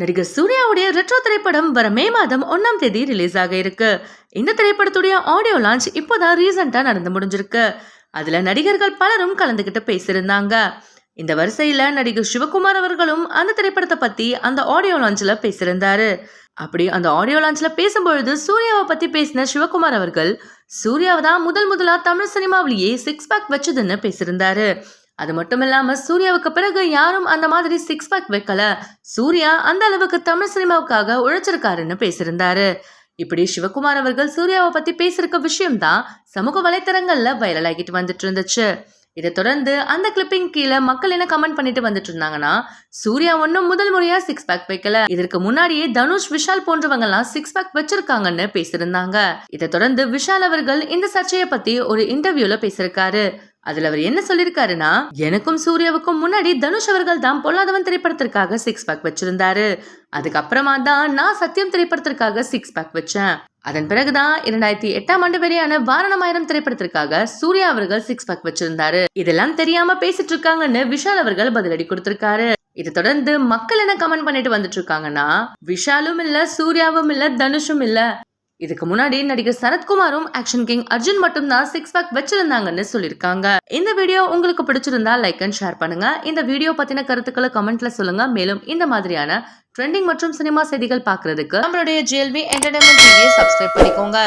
நடிகர் சூர்யாவுடைய ரெட்ரோ திரைப்படம் வர மே மாதம் ஒன்னாம் தேதி ரிலீஸ் ஆக இருக்கு. இந்த திரைப்படத்துடைய ஆடியோ லான்ச் இப்போதான் ரீசெண்டாக நடந்து முடிஞ்சிருக்கு. அதுல நடிகர்கள் பலரும் கலந்துகிட்டு பேசியிருந்தாங்க. இந்த வரிசையில நடிகர் சிவகுமார் அவர்களும் அந்த திரைப்படத்தை பத்தி அந்த ஆடியோ லான்ச்ல பேசியிருந்தாரு. அப்படி அந்த ஆடியோ லான்ச்ல பேசும்பொழுது சூர்யாவை பத்தி பேசின சிவகுமார் அவர்கள் சூர்யாவை தான் முதல் முதலா தமிழ் சினிமாவிலேயே சிக்ஸ் பேக் வச்சதுன்னு பேசியிருந்தாரு. அது மட்டும் இல்லாம சூர்யாவுக்கு பிறகு யாரும் அந்த மாதிரி சிக்ஸ் பேக் வைக்கல. சூர்யா அந்த அளவுக்கு தமிழ் சினிமாவுக்காக உழைச்சிருக்காருன்னு பேசியிருந்தாரு. இப்படி சிவகுமார் அவர்கள் சூர்யாவை பத்தி பேசிருக்க விஷயம்தான் சமூக வலைத்தளங்கள்ல வைரல் ஆகிட்டு வந்துட்டு இருந்துச்சு. இதை தொடர்ந்து அந்த கிளிப்பிங் கீழே மக்கள் என்ன கமெண்ட் பண்ணிட்டு வந்துட்டு இருந்தாங்கன்னா சூர்யா ஒன்னும் முதல் முறையா சிக்ஸ் பேக் வைக்கல. இதற்கு முன்னாடியே தனுஷ் விஷால் போன்றவங்க எல்லாம் சிக்ஸ் பேக் வச்சிருக்காங்கன்னு பேசியிருந்தாங்க. இதை தொடர்ந்து விஷால் அவர்கள் இந்த சர்ச்சையை பத்தி ஒரு இன்டர்வியூல பேசியிருக்காரு. அதுல அவர் என்ன சொல்லிருக்காருன்னா எனக்கும் சூர்யாவுக்கும் முன்னாடி தனுஷ் அவர்கள் தான் பொல்லாதவன் திரைப்படத்திற்காக சிக்ஸ் பேக் வச்சிருந்தாரு. அதுக்கப்புறமா தான் நான் சத்தியம் திரைப்படத்திற்காக சிக்ஸ் பேக் வச்சேன். அதன் பிறகுதான் இரண்டாயிரத்தி எட்டாம் ஆண்டு வெளியான வாரணமாயிரம் திரைப்படத்திற்காக சூர்யா அவர்கள் சிக்ஸ் பேக் வச்சிருந்தாரு. இதெல்லாம் தெரியாம பேசிட்டு இருக்காங்கன்னு விஷால் அவர்கள் பதிலடி கொடுத்திருக்காரு. இதை தொடர்ந்து மக்கள் என்ன கமெண்ட் பண்ணிட்டு வந்துட்டு இருக்காங்கன்னா விஷாலும் இல்ல சூர்யாவும் இல்ல தனுஷும் இல்ல. இதுக்கு முன்னாடி நடிகர் சரத்குமாரும் ஆக்ஷன் கிங் அர்ஜுன் மட்டும் தான் சிக்ஸ் பேக் வச்சிருந்தாங்கன்னு சொல்லியிருக்காங்க. இந்த வீடியோ உங்களுக்கு பிடிச்சிருந்தா லைக் அண்ட் ஷேர் பண்ணுங்க. இந்த வீடியோ பத்தின கருத்துக்களை கமெண்ட்ல சொல்லுங்க. மேலும் இந்த மாதிரியான ட்ரெண்டிங் மற்றும் சினிமா செய்திகள் பாக்குறதுக்கு நம்மளுடைய ஜிஎல்வி என்டர்டைன்மெண்ட் டிவியை சப்ஸ்கிரைப் பண்ணிக்கோங்க.